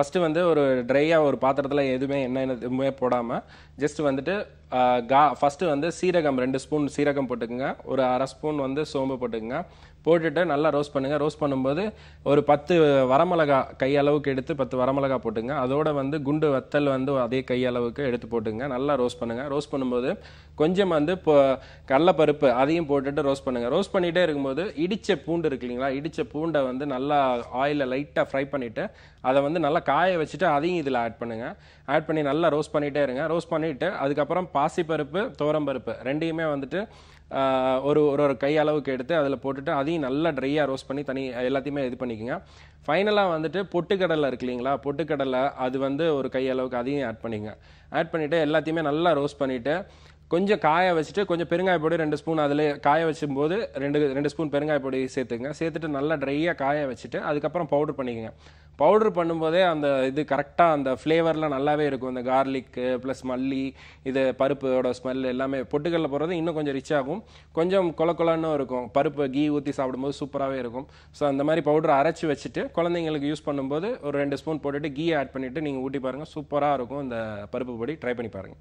First வந்து ஒரு ட்ரையாக ஒரு பாத்திரத்தில் எதுவுமே என்ன எதுவுமே போடாமல் ஜஸ்ட் வந்துட்டு கா ஃபஸ்ட்டு வந்து சீரகம் ரெண்டு ஸ்பூன் சீரகம் போட்டுக்கோங்க. ஒரு அரை ஸ்பூன் வந்து சோம்பு போட்டுக்கோங்க. போட்டுட்டு நல்லா ரோஸ்ட் பண்ணுங்கள் ரோஸ்ட் பண்ணும்போது ஒரு பத்து வரமிளகா கையளவுக்கு எடுத்து பத்து வரமிளகா போட்டுங்க அதோட வந்து குண்டு வத்தல் வந்து அதே கையளவுக்கு எடுத்து போட்டுங்க நல்லா ரோஸ்ட் பண்ணுங்கள் ரோஸ்ட் பண்ணும்போது கொஞ்சம் வந்து இப்போ கடலப்பருப்பு அதையும் போட்டுட்டு ரோஸ்ட் பண்ணுங்க. ரோஸ்ட் பண்ணிகிட்டே இருக்கும்போது இடித்த பூண்டு இருக்கு இல்லைங்களா? இடித்த பூண்டை வந்து நல்லா ஆயிலில் லைட்டாக ஃப்ரை பண்ணிவிட்டு அதை வந்து நல்லா காய வச்சுட்டு அதையும் இதில் ஆட் பண்ணுங்கள் ஆட் பண்ணி நல்லா ரோஸ்ட் பண்ணிகிட்டே இருங்க. ரோஸ்ட் பண்ணிவிட்டு அதுக்கப்புறம் பாசிப்பருப்பு துவரம்பருப்பு ரெண்டையுமே வந்துட்டு ஒரு ஒரு ஒரு கை அளவுக்கு எடுத்து அதில் போட்டுட்டு அதையும் நல்லா ட்ரையாக ரோஸ்ட் பண்ணி தனி எல்லாத்தையுமே இது பண்ணிக்கோங்க. ஃபைனலாக வந்துட்டு பொட்டுக்கடலை இருக்கு இல்லைங்களா? பொட்டுக்கடலை அது வந்து ஒரு கை அளவுக்கு அதையும் ஆட் பண்ணிங்க ஆட் பண்ணிவிட்டு எல்லாத்தையுமே நல்லா ரோஸ்ட் பண்ணிவிட்டு கொஞ்சம் காய வச்சுட்டு கொஞ்சம் பெருங்காய பொடி ரெண்டு ஸ்பூன் அதில் காய வச்சும்போது ரெண்டு ரெண்டு ஸ்பூன் பெருங்காய பொடி சேர்த்துங்க சேர்த்துட்டு நல்லா ட்ரையாக காய வச்சுட்டு அதுக்கப்புறம் பவுடர் பண்ணிக்கோங்க. பவுடர் பண்ணும்போதே அந்த இது கரெக்டாக அந்த ஃப்ளேவர்லாம் நல்லாவே இருக்கும். அந்த கார்லிக்கு ப்ளஸ் மல்லி இது பருப்போட ஸ்மெல் எல்லாமே பொட்டுக்கல்ல போடுறது இன்னும் கொஞ்சம் ரிச் ஆகும். கொஞ்சம் கொல கொலன்னு இருக்கும். பருப்பு கீ ஊற்றி சாப்பிடும்போது சூப்பராகவே இருக்கும். ஸோ அந்த மாதிரி பவுடர் அரைச்சி வச்சுட்டு குழந்தைங்களுக்கு யூஸ் பண்ணும்போது ஒரு ரெண்டு ஸ்பூன் போட்டுட்டு கீ ஆட் பண்ணிவிட்டு நீங்கள் ஊட்டி பாருங்கள் சூப்பராக இருக்கும். இந்த பருப்பு பொடி. ட்ரை பண்ணி பாருங்கள்